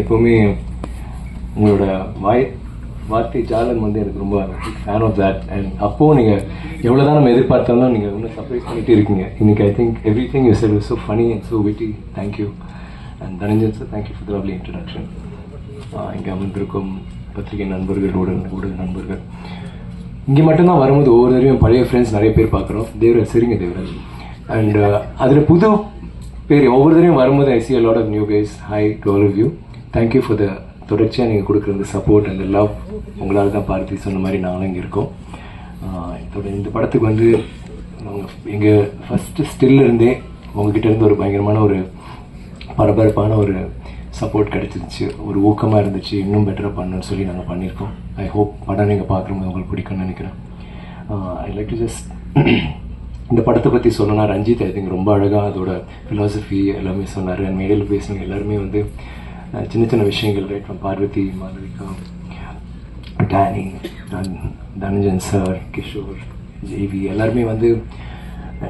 எப்போவுமே உங்களோட வாய் வார்த்தை ஜாலம் வந்து எனக்கு ரொம்ப ஃபேன் ஆஃப் தட் அண்ட் அப்போது நீங்கள் எவ்வளோ தான் நம்ம எதிர்பார்த்தாலும் நீங்கள் இன்னும் சர்ப்ரைஸ் பண்ணிட்டு இருக்கீங்க. இன்னைக்கு I think everything you sell so funny and so witty thank you and Dhananjan sir thank you for lovely introduction இங்கே அமர்ந்திருக்கும் பத்திரிகை நண்பர்கள் ஊடக ஊடக நண்பர்கள். இங்கே மட்டும்தான் வரும்போது ஒவ்வொரு தடவையும் பழைய ஃப்ரெண்ட்ஸ் நிறைய பேர் பார்க்குறோம். தேவரன் சரிங்க தேவராஜ் அண்ட் அதில் புது பேர் ஒவ்வொரு தடவையும் வரும்போது I see a lot of new guys hi to all of you thank you for the தொடர்ச்சியாக நீங்கள் கொடுக்குற இந்த சப்போர்ட் அந்த லவ் உங்களால் தான் பார்த்து சொன்ன மாதிரி நாங்களும் இங்கே இருக்கோம். இதோட இந்த படத்துக்கு வந்து நாங்கள் எங்கள் ஃபஸ்ட்டு ஸ்டில்லிருந்தே இருந்தே ஒரு பயங்கரமான ஒரு பரபரப்பான ஒரு சப்போர்ட் கிடச்சிருச்சு ஒரு ஊக்கமாக இருந்துச்சு. இன்னும் பெட்டராக பண்ணணும்னு சொல்லி நாங்கள் பண்ணியிருக்கோம். ஐ ஹோப் படம் நீங்கள் பார்க்குறவங்க உங்களுக்கு பிடிக்கும்னு நினைக்கிறேன். ஐ லைக் டு ஜஸ்ட் இந்த படத்தை பற்றி சொல்லணும்னா ரஞ்சித் ஐ திங்க் ரொம்ப அழகாக அதோட ஃபிலாசபி எல்லாமே சொன்னார். அண்ட் மேடையில் பேசினவங்க எல்லாருமே வந்து சின்ன சின்ன விஷயங்கள் right from Parvathy Malavika Danny than Dhananjan sir Kishore JV எல்லாருமே வந்து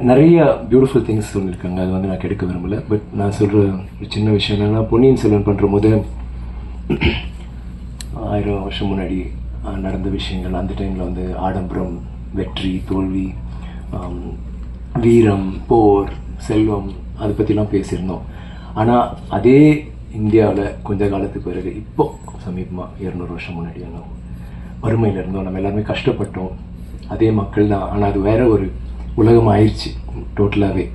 நிறைய பியூட்டிஃபுல் திங்ஸ் சொல்லியிருக்காங்க. அது வந்து நான் கெடுக்க விரும்பல. பட் நான் சொல்கிற ஒரு சின்ன விஷயம் என்னென்னா பொன்னியின் செல்வன் பண்ணுற போது ஆயிரம் வருஷம் முன்னாடி நடந்த விஷயங்கள். அந்த டைமில் வந்து ஆடம்பரம் வெற்றி தோல்வி வீரம் போர் செல்வம் அதை பற்றிலாம் பேசியிருந்தோம். ஆனால் அதே இந்தியாவில் கொஞ்ச காலத்துக்கு பிறகு இப்போ சமீபமாக இரநூறு வருஷம் முன்னாடி முன்னாடியான வறுமையில் இருந்தோம் நம்ம எல்லாருமே கஷ்டப்பட்டோம் அதே மக்கள் தான் ஆனால் அது வேற ஒரு உலகம் ஆயிடுச்சு டோட்டலாகவே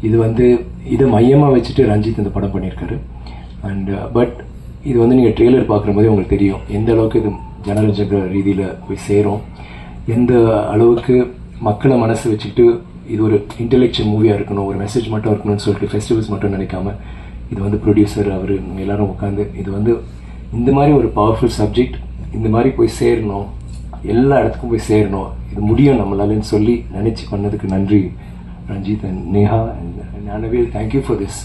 இது வந்து இதை மையமாக வச்சுட்டு ரஞ்சித் இந்த படம் பண்ணியிருக்காரு அண்ட் பட் இது வந்து நீங்கள் ட்ரெய்லர் பார்க்குற போதே உங்களுக்கு தெரியும் எந்த அளவுக்கு இது ஜனரஞ்சக ரீதியில் போய் சேரும் எந்த அளவுக்கு மக்களை மனசு வச்சுக்கிட்டு இது ஒரு இன்டெலெக்சுவல் மூவியாக இருக்கணும் ஒரு மெசேஜ் மட்டும் இருக்கணும்னு சொல்லிட்டு ஃபெஸ்டிவல்ஸ் மட்டும் நினைக்காம இது வந்து ப்ரொடியூசர் அவர் எல்லாரும் உட்காந்து இது வந்து இந்த மாதிரி ஒரு பவர்ஃபுல் சப்ஜெக்ட் இந்த மாதிரி போய் சேரணும் எல்லா இடத்துக்கும் போய் சேரணும் இது முடியும் நம்மளாலன்னு சொல்லி நினச்சி பண்ணதுக்கு நன்றி Ranjith and Neha and Gnanavel thank you for this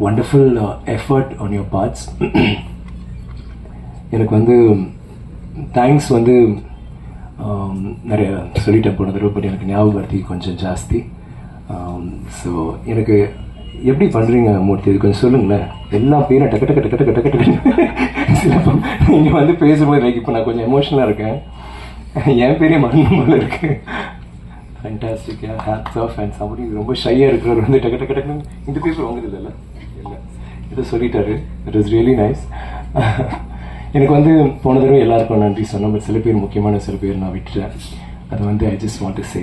wonderful effort on your parts எனக்கு வந்து தேங்க்ஸ் வந்து um, நிறைய சொல்லிட்டேன் போன தடவை பட் எனக்கு ஞாபகப்படுத்தி கொஞ்சம் ஜாஸ்தி. Um, ஸோ எனக்கு எப்படி பண்ணுறீங்க மூர்த்தி? இது கொஞ்சம் சொல்லுங்களேன். எல்லா பேரும் டக்கு டக்கு டக்கு டக்கு டக்கு டக்கு சிலப்போ நீங்கள் வந்து பேசும்போது லைக் இப்போ நான் கொஞ்சம் எமோஷனலாக இருக்கேன். என் பேரே மறந்து போல இருக்கு. ஃபேண்டாஸ்டிக்காக ஹேட்ஸ் ஆஃப் அண்ட் சம்படி ரொம்ப ஷையாக இருக்கிறவர் வந்து டக்கு டக்கு டக்குன்னு. இந்த பேர் வாங்குது இல்லைல்ல இல்லை? இதை சொல்லிட்டாரு. இட் இஸ் ரியலி நைஸ் எனக்கு வந்து போன தடவை எல்லாருக்கும் நன்றி சொன்னேன். பட் சில பேர் முக்கியமான சில பேர் நான் விட்டுட்டேன். அது வந்து I just want to say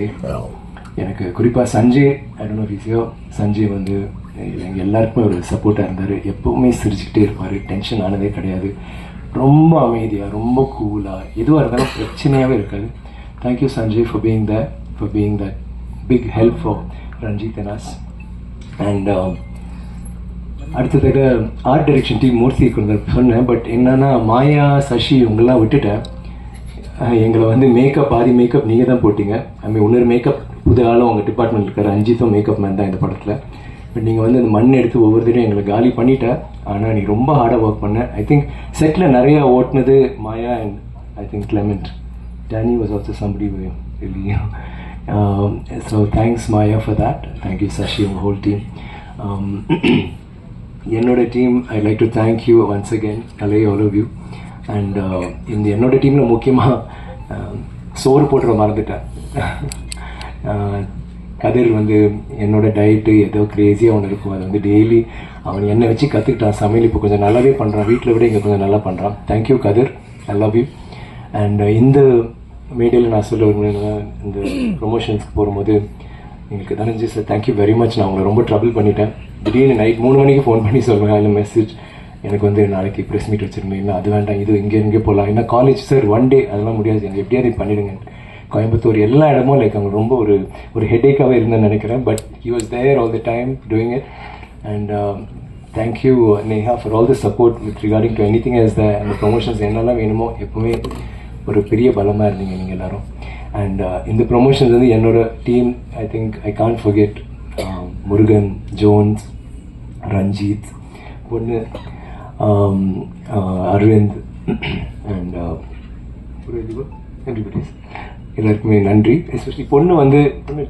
எனக்கு குறிப்பாக சஞ்சய் ஐடனோ விசியோ சஞ்சய் வந்து எங்கள் எல்லாருக்குமே ஒரு சப்போர்ட்டாக இருந்தார். எப்போவுமே சிரிச்சுக்கிட்டே இருப்பார். டென்ஷன் ஆனதே கிடையாது. ரொம்ப அமைதியாக ரொம்ப கூலாக எதுவாக இருந்தாலும் பிரச்சனையாகவே இருக்காது. Thank you Sanjay for being the for being the big help for Ranjith and and அடுத்ததாக ஆர்ட் டைரக்ஷன் டீம் மூர்த்தி கொண்டு சொன்னேன். பட் என்னென்னா மாயா சசி இவங்கெல்லாம் விட்டுட்டேன். எங்களை வந்து மேக்கப் பாதி மேக்கப் நீங்கள் தான் போட்டிங்க ஐ மீன் இன்னொரு மேக்கப் புது ஆளும் உங்கள் டிபார்ட்மெண்ட் இருக்கார் அஞ்சித்தும் மேக்கப் மேன் தான் இந்த படத்தில். பட் நீங்கள் வந்து அந்த மண் எடுத்து ஒவ்வொரு தடையும் எங்களை காலி பண்ணிட்ட ஆனால் நீ ரொம்ப ஹார்டாக ஒர்க் பண்ண. ஐ திங்க் செட்டில் நிறையா ஓட்டினது Maya and I think Clement Danny was also somebody really um, so thanks Maya for that. Thank you Sashi and the um, என்னோட team I like to thank you once again Kalai all of you and இந்த என்னோட டீமில் முக்கியமாக um, சோறு போட்டுற மறந்துட்டேன். Uh, கதிர் வந்து என்னோட டயட்டு ஏதோ க்ரேஸியாக ஒன்று இருக்கும். அது வந்து டெய்லி அவன் என்னை வச்சு கற்றுக்கிட்டான் சமையல் இப்போ கொஞ்சம் நல்லாவே பண்ணுறான் வீட்டில் விட இங்கே கொஞ்சம் நல்லா பண்ணுறான் thank you Kathir. I love you and இந்த மீடியாவில் நான் சொல்ல விரும்புகிறேன்னா இந்த ப்ரொமோஷன்ஸ்க்கு போகும்போது எங்களுக்கு Dhananju sir thank you very much நான் உங்களை ரொம்ப ட்ரபிள் பண்ணிட்டேன். திடீர்னு நைட் மூணு மணிக்கு ஃபோன் பண்ணி சொல்லுவேன் அதில் மெசேஜ் எனக்கு வந்து நாளைக்கு ப்ரெஸ் மீட் வச்சுருந்தேன் இல்லை அது வேண்டாம். இது இங்கே இங்கே போகலாம் என்ன காலேஜ் சார் ஒன் டே அதெல்லாம் முடியாது. எனக்கு எப்படியாவது பண்ணிவிடுங்க கோயம்புத்தூர் எல்லா இடமும் லைக் அவங்க ரொம்ப ஒரு ஒரு ஹெட்டேக்காகவே இருந்தேன்னு நினைக்கிறேன். But he was there all the time doing it and thank you Neha for all the support with regarding to anything as the அந்த ப்ரொமோஷன்ஸ் என்னெல்லாம் வேணுமோ எப்பவுமே ஒரு பெரிய பலமாக இருந்தீங்க நீங்கள் எல்லாரும். அண்ட் இந்த ப்ரொமோஷன்ஸ் வந்து என்னோட team I think I can't forget Murugan Jones Ranjith பொண்ணு uh, அரவிந்த் அண்ட் எவ்ரிபடிஸ் எல்லாருக்குமே நன்றி. எஸ்பெஷலி பொண்ணு வந்து பொண்ணு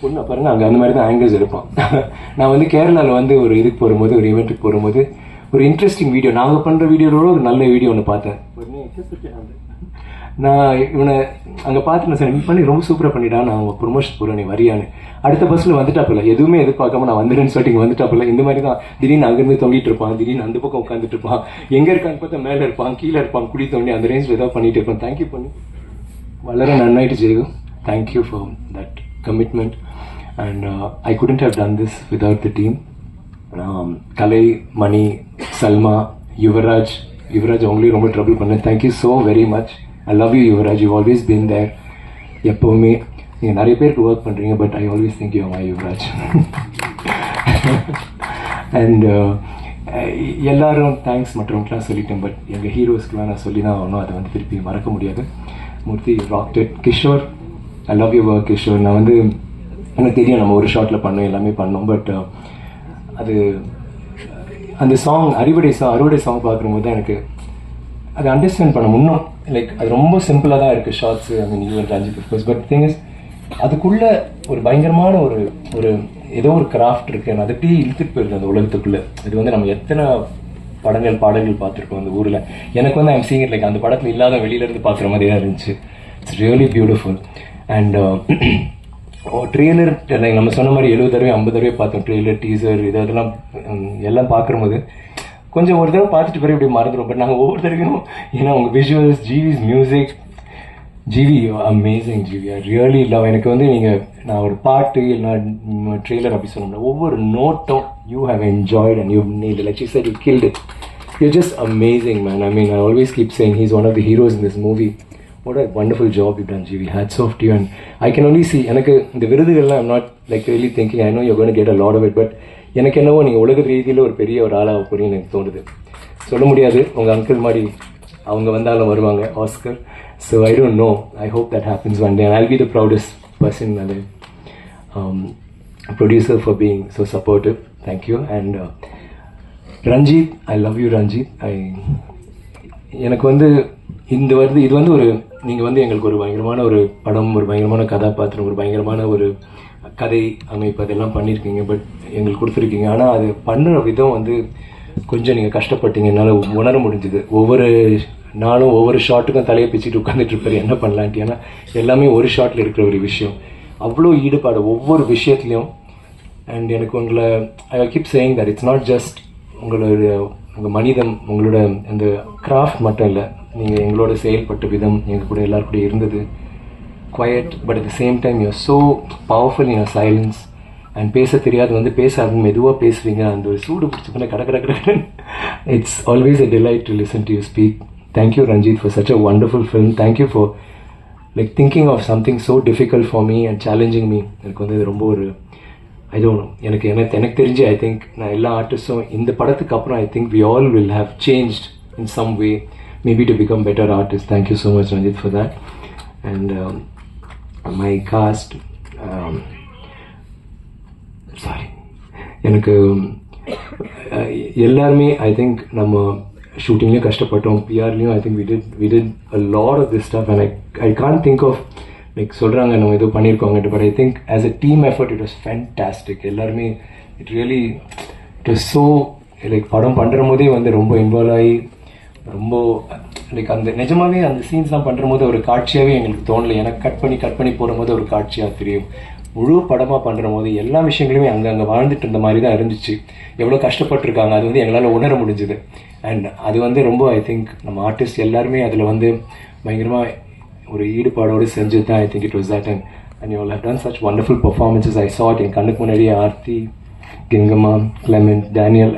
பொண்ணு பாருங்க அங்கே அந்த மாதிரி தான் ஆங்கிள்ஸ் எடுப்பான். நான் வந்து கேரளாவில் வந்து ஒரு இதுக்கு போகும்போது ஒரு ஈவெண்ட்டுக்கு போகும்போது ஒரு இன்ட்ரெஸ்டிங் வீடியோ நாங்கள் பண்ணுற வீடியோவோட ஒரு நல்ல வீடியோ ஒன்று பார்த்தேன். நான் இவனை அங்கே பார்த்து நான் பண்ணி ரொம்ப சூப்பராக பண்ணிடா நான் அவங்க ப்ரொமோஷன் போகிறேன் நீ வரியான்னு. அடுத்த பஸ்ஸில் வந்துட்டாப்பில்ல எதுவுமே எதிர்பார்க்காம நான் வந்துடுன்னு சொல்லிட்டு இங்கே வந்துட்டாப்பில்ல இந்த மாதிரி தான் திடீர்னு அங்கேருந்து தொங்கிட்டு இருப்பான் திடீர்னு அந்த பக்கம் உட்காந்துட்டு இருப்பான். எங்கே இருக்கான்னு பார்த்தா மேலே இருப்பான் கீழே இருப்பான் குடி தோண்டி அந்த ரேஞ்சில் ஏதாவது பண்ணிட்டு இருப்பான். தேங்க்யூ பண்ணி. வளர நன்னாயிட்டு Jeyu thank you for that commitment and I couldn't have done this without the team Kalai Mani Salma Yuvaraj Yuvaraj அவங்களையும் ரொம்ப ட்ரபிள் பண்ணேன். Thank you so very much I love you Yuvaraj you always been there எப்போவுமே நீங்கள் நிறைய பேருக்கு work பண்ணுறீங்க but I always think you my Yuvaraj and எல்லாரும் thanks மற்றவங்களுக்குலாம் சொல்லிட்டேன் பட் எங்கள் ஹீரோஸ்க்குலாம் நான் சொல்லி தான் ஆகணும். அதை வந்து திருப்பி மறக்க முடியாது. Moorthy rocked Kishore I love you work Kishore நான் வந்து எனக்கு தெரியும் நம்ம ஒரு ஷார்ட்டில் பண்ணோம் எல்லாமே பண்ணோம் பட் uh, அது அந்த சாங் அறுவடை சாங் அறுவடை சாங் பார்க்கும்போது தான் எனக்கு அதை அண்டர்ஸ்டாண்ட் பண்ண முன்னும். லைக் அது ரொம்ப சிம்பிளாக தான் இருக்குது ஷார்ட்ஸு ஐ மீன் யூ அஞ்சு of course but thing is அதுக்குள்ள ஒரு பயங்கரமான ஒரு ஒரு ஏதோ ஒரு கிராஃப்ட் இருக்கு அது அப்படியே இழுத்துட்டு போயிருது அந்த உலகத்துக்குள்ளே. இது வந்து நம்ம எத்தனை படங்கள் பாடல்கள் பார்த்துருக்கோம் அந்த ஊரில். எனக்கு வந்து ஐம் சீங் லைக் அந்த படத்தில் இல்லாத வெளியில இருந்து பார்க்குற மாதிரி தான் இருந்துச்சு it's really beautiful and trailer நம்ம சொன்ன மாதிரி எழுபது தடவை ஐம்பது தடவை பார்த்தோம். ட்ரெய்லர் டீசர் இது அதெல்லாம் எல்லாம் பார்க்கும்போது கொஞ்சம் ஒரு தடவை பார்த்துட்டு பிறகு இப்படி மறந்துடும் பட் நாங்கள் ஒவ்வொரு தடவையும் ஏன்னா உங்கள் visuals GV's music GV amazing GV I really love எனக்கு வந்து நீங்கள் நான் ஒரு பாட்டு இல்லை ட்ரெய்லர் அப்படி சொல்ல முடியல ஒவ்வொரு நோட்டும் you have enjoyed and you need like you said you killed it you're just amazing man i mean i always keep saying he's one of the heroes in this movie what a wonderful job you've done GV hats off to you and I can only see எனக்கு இந்த விருதுகள்லாம் I'm not like really thinking I know you're going to get a lot of it but எனக்கு என்னவோ நீங்கள் உலக ரீதியில் ஒரு பெரிய ஒரு ஆளாக போறீங்கன்னு எனக்கு தோணுது சொல்ல முடியாது உங்கள் அங்கிள் மாதிரி அவங்க வந்தாலும் வருவாங்க Oscar so I don't know I hope that happens one day I'll be the proudest person அது producer for being so supportive thank you and Ranjith I love you Ranjith I எனக்கு வந்து இந்த வருது இது வந்து ஒரு நீங்கள் வந்து எங்களுக்கு ஒரு பயங்கரமான ஒரு படம் ஒரு பயங்கரமான கதாபாத்திரம் ஒரு பயங்கரமான ஒரு கதை அமைப்பு அதெல்லாம் பண்ணியிருக்கீங்க பட் எங்களுக்கு கொடுத்துருக்கீங்க. ஆனால் அது பண்ணுற விதம் வந்து கொஞ்சம் நீங்கள் கஷ்டப்பட்டீங்க. என்னால் உணர முடிஞ்சுது. ஒவ்வொரு நானும் ஒவ்வொரு ஷாட்டுக்கும் தலையை பிச்சுட்டு உட்காந்துட்டு இருப்பார். என்ன பண்ணலான்ட்டு? ஏன்னா எல்லாமே ஒரு ஷாட்டில் இருக்கிற ஒரு விஷயம். அவ்வளோ ஈடுபாடு. ஒவ்வொரு விஷயத்துலையும் அண்ட் எனக்கு உங்களை I keep saying that it's not just உங்களோட உங்கள் மனிதம் உங்களோட அந்த கிராஃப்ட் மட்டும் இல்லை நீங்கள் எங்களோட செயல்பட்ட விதம் எங்கள் கூட எல்லாரும் கூட இருந்தது. Quiet but at the same time you're so powerful in silence and பேச தெரியாது வந்து பேசாது மெதுவாக பேசுவீங்க. அந்த ஒரு சூடு பிடிச்ச பண்ண கட கட கடன் it's always a delight to listen to you speak thank you Ranjith for such a wonderful film thank you for like thinking of something so difficult for me and challenging me எனக்கு வந்து இது ரொம்ப ஒரு ஐ don't no எனக்கு எனக்கு எனக்கு தெரிஞ்சு I think நான் எல்லா ஆர்டிஸ்டும் இந்த படத்துக்கு அப்புறம் I think we all will have changed in some way maybe to become better artist thank you so much Ranjith for that and my cast sorry எனக்கு அஹ், எல்லாருமே ஐ திங்க் நம்ம ஷூட்டிங்லேயும் கஷ்டப்பட்டோம். பிஆர்லேயும் I think we did we did a lot of this stuff and I I can think of like சொல்கிறாங்க நம்ம ஏதோ பண்ணியிருக்கோங்க but I think as a team effort it was fantastic எல்லாருமே it really it was so like படம் பண்ணுற போதே வந்து ரொம்ப involve ஆகி ரொம்ப லைக் அந்த நிஜமாவே அந்த சீன்ஸ்லாம் பண்ணுற போது ஒரு காட்சியாகவே எங்களுக்கு தோணலை. ஏன்னா கட் பண்ணி கட் பண்ணி போகிற போது ஒரு காட்சியாக தெரியும். முழு படமாக பண்ணுற போது எல்லா விஷயங்களுமே அங்கே அங்கே வாழ்ந்துட்டு இருந்த மாதிரி தான் இருந்துச்சு. எவ்வளோ கஷ்டப்பட்டுருக்காங்க. அது வந்து எங்களால் உணர முடிஞ்சுது. அண்ட் அது வந்து ரொம்ப ஐ திங்க் நம்ம ஆர்டிஸ்ட் எல்லாருமே அதில் வந்து பயங்கரமாக ஒரு ஈடுபாடோடு செஞ்சது தான் I think it was that and and you have done such wonderful performances I saw என் கண்ணுக்கு முன்னாடி Aarthi Gengamma Clement Daniel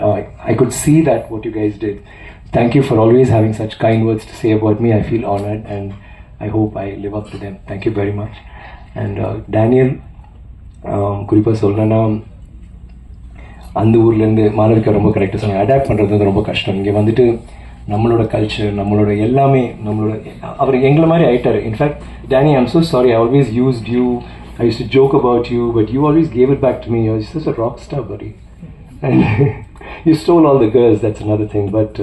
I could see that what you guys did thank you for always having such kind words to say about me I feel honoured and I hope I live up to them thank you very much and Daniel குறிப்பாக சொல்லணும்னா அந்த ஊர்லேருந்து மாணவிக்கு ரொம்ப கரெக்டாக சொன்னாங்க adapt பண்ணுறது வந்து ரொம்ப கஷ்டம் இங்கே வந்துட்டு நம்மளோட கல்ச்சர் நம்மளோட எல்லாமே நம்மளோட அவர் எங்களை மாதிரி ஆயிட்டார் in fact Danny I'm so sorry I always use you I use to joke about you but you always gave it back to me use is a rock star பரி and you stole all the girls that's another thing but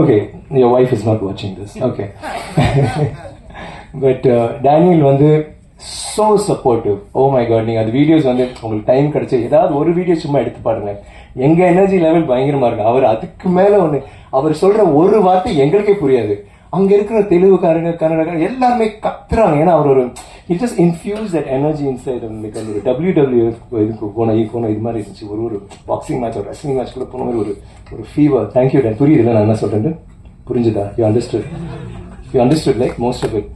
okay your wife is not வாட்சிங் this okay but Daniel வந்து so supportive oh my God நீங்கள் அந்த videos வந்து உங்களுக்கு time கிடச்சி ஏதாவது ஒரு வீடியோ சும்மா எடுத்து பாருங்கள் எங்கள் எனர்ஜி லெவல் பயங்கரமாக இருக்கு. அவர் அதுக்கு மேலே ஒன்று அவர் சொல்கிற ஒரு வார்த்தை எங்களுக்கே புரியாது. அங்கே இருக்கிற தெலுங்குக்காரங்க கன்னடக்காரங்க எல்லாருமே கத்துறாங்க. ஏன்னா அவர் ஒரு it just infuse that energy inside அந்த ஒரு டபிள்யூ டபிள்யூ இதுக்கு போன ஈ போன இது மாதிரி இருந்துச்சு. ஒரு ஒரு பாக்ஸிங் மேட்ச் ஒரு ரெஸ்லிங் மேட்ச் கூட போன மாதிரி ஒரு ஒரு ஃபீவர் தேங்க்யூ டேன் புரியுது நான் என்ன சொல்கிறேன் புரிஞ்சுதா? You understood you understood like most of it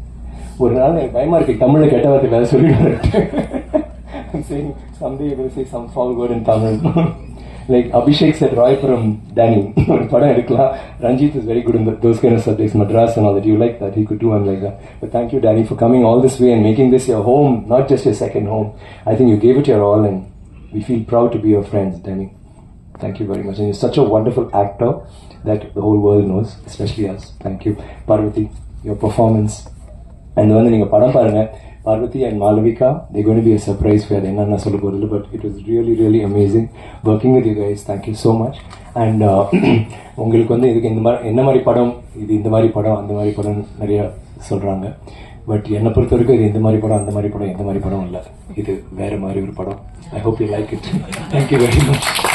ஒரு நாள் எனக்கு பயமா இருக்கு. தமிழை கெட்ட வார்த்தை வேலை சொல்லிட்டு I'm saying some you will say Tamil foul word in Tamil. like Abhishek said, Roy from Danny. ஒரு படம் எடுக்கலாம் Ranjith is very good in those kind of subjects, Madras and all that. You like that, he could do one like that. But thank you, Danny, for coming all this way and making this your home, not just your second home. I think you gave it your all and we feel proud to be your friends, Danny. Thank you very much. And you're such a wonderful actor that the whole world knows, especially us. Thank you. Parvati, your performance. And வந்து நீங்கள் படம் பாருங்க Parvati and Malavika they gonna be a surprise fair என்னென்ன சொல்ல போகிறது but it really, really really working working you guys. Thank you so much and uh, உங்களுக்கு வந்து இதுக்கு இந்த மாதிரி என்ன மாதிரி படம் இது இந்த மாதிரி படம் அந்த மாதிரி படம் நிறைய சொல்கிறாங்க பட் என்னை பொறுத்த வரைக்கும் இது இந்த மாதிரி படம் அந்த மாதிரி படம் எந்த மாதிரி படம் இல்லை. இது வேற மாதிரி ஒரு படம். I hope you like it thank you very much